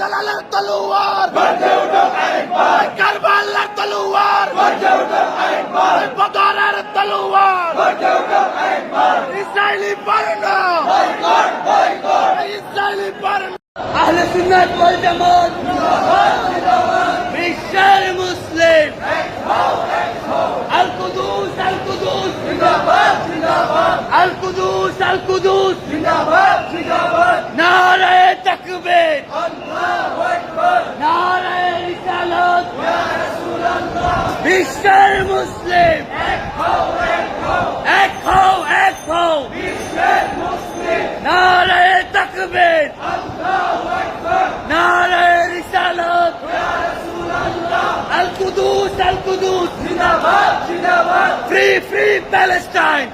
জালালের তলোয়ার কারবালার তলোয়ার বদরের তলোয়ার ইসরায়েলি বর্ণ ইসরায়েলি বর্ণ আহলে সুন্নাত ওয়াল জামাত বিশ্বের মুসলিম আল কুদুস আল কুদুস আল কুদুস আল কুদুস নারায়ে তাকবীর নারায়ে রিসালাত বিশ্বের মুসলিম। এক হও এক হও নারায়ে তাকবীর। নারায়ে রিসালাত। আল কুদুস আল Quddus free free Palestine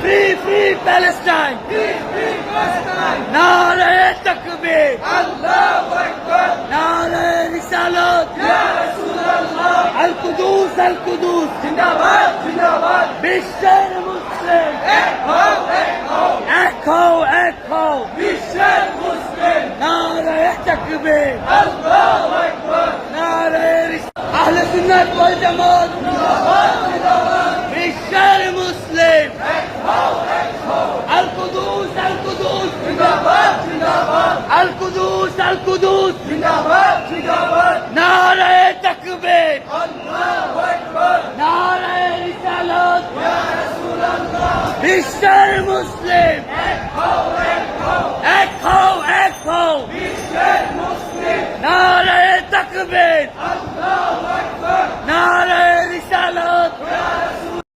free free Palestine নারায়ে তাকবীর নারায়ে রিসালাত আল কুদুস আল কুদুস বিশ্বের মুসলিম এক হও এক হও নারায়ে তাকবীর নারায়ে রিসালাত আহলে সুন্নাত ওয়াল জামাত বিশ্বের মুসলিম আল কুদুস আল কুদুস আল কুদুস আল কুদুস নারায়ে তাকবীর নারায়ে রিসালাত বিশ্বের মুসলিম এক হও এক হও নারায়ে তাকবীর